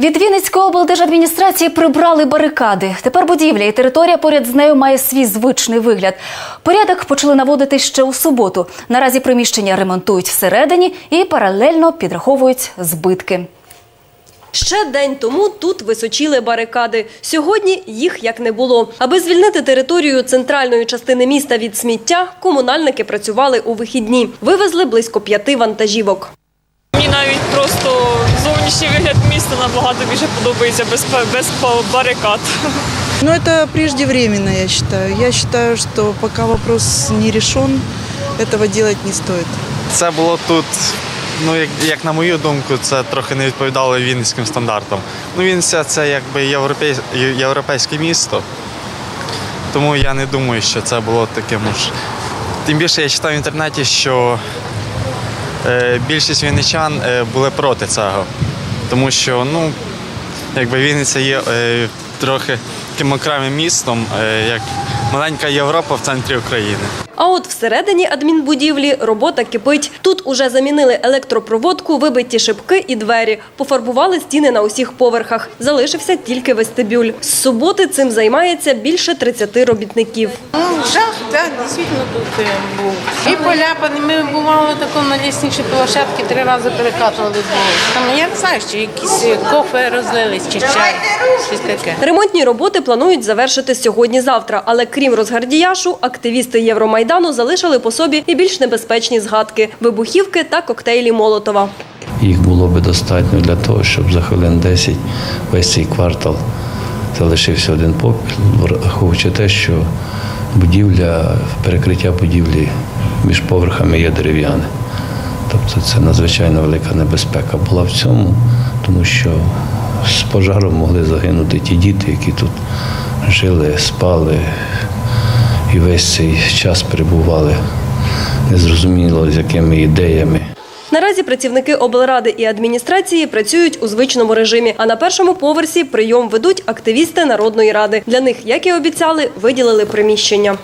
Від Вінницької облдержадміністрації прибрали барикади. Тепер будівля і територія поряд з нею має свій звичний вигляд. Порядок почали наводити ще у суботу. Наразі приміщення ремонтують всередині і паралельно підраховують збитки. Ще день тому тут височіли барикади. Сьогодні їх як не було. Аби звільнити територію центральної частини міста від сміття, комунальники працювали у вихідні. Вивезли близько п'яти вантажівок. Мені навіть просто зовнішній вигляд міста набагато більше подобається без, без барикад. Но это преждевременно, я считаю. Я считаю, что пока вопрос не решен, этого делать не стоит. Це було тут, ну як, як на мою думку, це трохи не відповідало вінницьким стандартам. Ну, Вінниця це якби європей, європейське місто. Тому я не думаю, що це було таким уж. Тим більше я читав в інтернеті, що е, більшість вінничан е, були проти цього. Тому що ну, якби Вінниця є е, трохи таким окремим містом, е, як маленька Європа в центрі України. А от всередині адмінбудівлі робота кипить. Тут уже замінили електропроводку, вибиті шибки і двері, пофарбували стіни на усіх поверхах. Залишився тільки вестибюль. З суботи цим займається більше 30 робітників. Ну, да, дійсно тут був. І поляпаний. Ми бувало тако на лісничій площадці три рази перекатували. Там я не знаю, що якісь е, кофе розлились чи чай, щось таке. Ремонтні роботи планують завершити сьогодні-завтра. Але крім розгардіяшу, активісти Євромайдану залишили по собі і більш небезпечні згадки – вибухівки та коктейлі Молотова. Їх було би достатньо для того, щоб за хвилин 10 весь цей квартал залишився один попіл, враховуючи те, що будівля, перекриття будівлі між поверхами є дерев'яне. Тобто це надзвичайно велика небезпека була в цьому, тому що з пожаром могли загинути ті діти, які тут жили, спали і весь цей час перебували незрозуміло з якими ідеями. Наразі працівники облради і адміністрації працюють у звичному режимі. А на першому поверсі прийом ведуть активісти Народної ради. Для них, як і обіцяли, виділили приміщення.